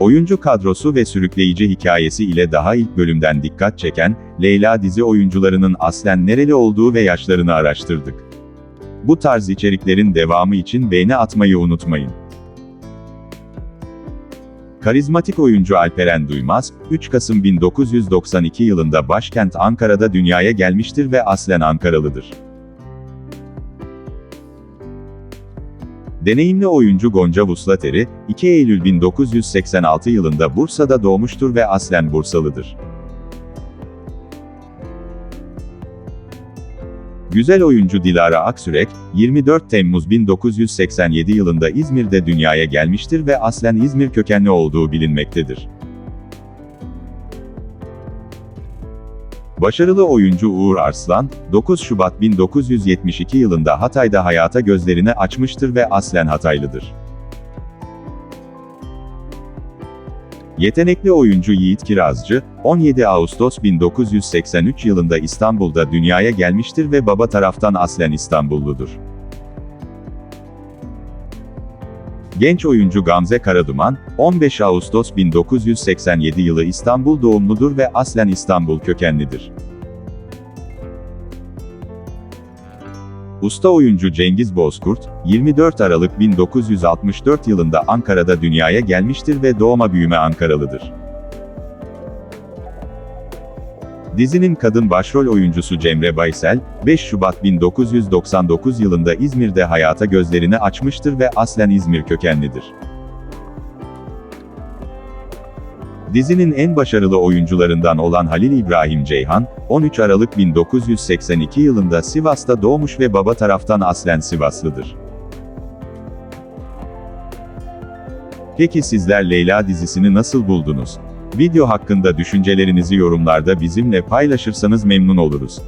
Oyuncu kadrosu ve sürükleyici hikayesi ile daha ilk bölümden dikkat çeken, Leyla dizi oyuncularının aslen nereli olduğu ve yaşlarını araştırdık. Bu tarz içeriklerin devamı için beğeni atmayı unutmayın. Karizmatik oyuncu Alperen Duymaz, 3 Kasım 1992 yılında başkent Ankara'da dünyaya gelmiştir ve aslen Ankaralıdır. Deneyimli oyuncu Gonca Vuslateri, 2 Eylül 1986 yılında Bursa'da doğmuştur ve aslen Bursalıdır. Güzel oyuncu Dilara Aksürek, 24 Temmuz 1987 yılında İzmir'de dünyaya gelmiştir ve aslen İzmir kökenli olduğu bilinmektedir. Başarılı oyuncu Uğur Arslan, 9 Şubat 1972 yılında Hatay'da hayata gözlerini açmıştır ve aslen Hataylıdır. Yetenekli oyuncu Yiğit Kirazcı, 17 Ağustos 1983 yılında İstanbul'da dünyaya gelmiştir ve baba taraftan aslen İstanbulludur. Genç oyuncu Gamze Karaduman, 15 Ağustos 1987 yılı İstanbul doğumludur ve aslen İstanbul kökenlidir. Usta oyuncu Cengiz Bozkurt, 24 Aralık 1964 yılında Ankara'da dünyaya gelmiştir ve doğma büyüme Ankaralıdır. Dizinin kadın başrol oyuncusu Cemre Baysel, 5 Şubat 1999 yılında İzmir'de hayata gözlerini açmıştır ve aslen İzmir kökenlidir. Dizinin en başarılı oyuncularından olan Halil İbrahim Ceyhan, 13 Aralık 1982 yılında Sivas'ta doğmuş ve baba taraftan aslen Sivaslıdır. Peki sizler Leyla dizisini nasıl buldunuz? Video hakkında düşüncelerinizi yorumlarda bizimle paylaşırsanız memnun oluruz.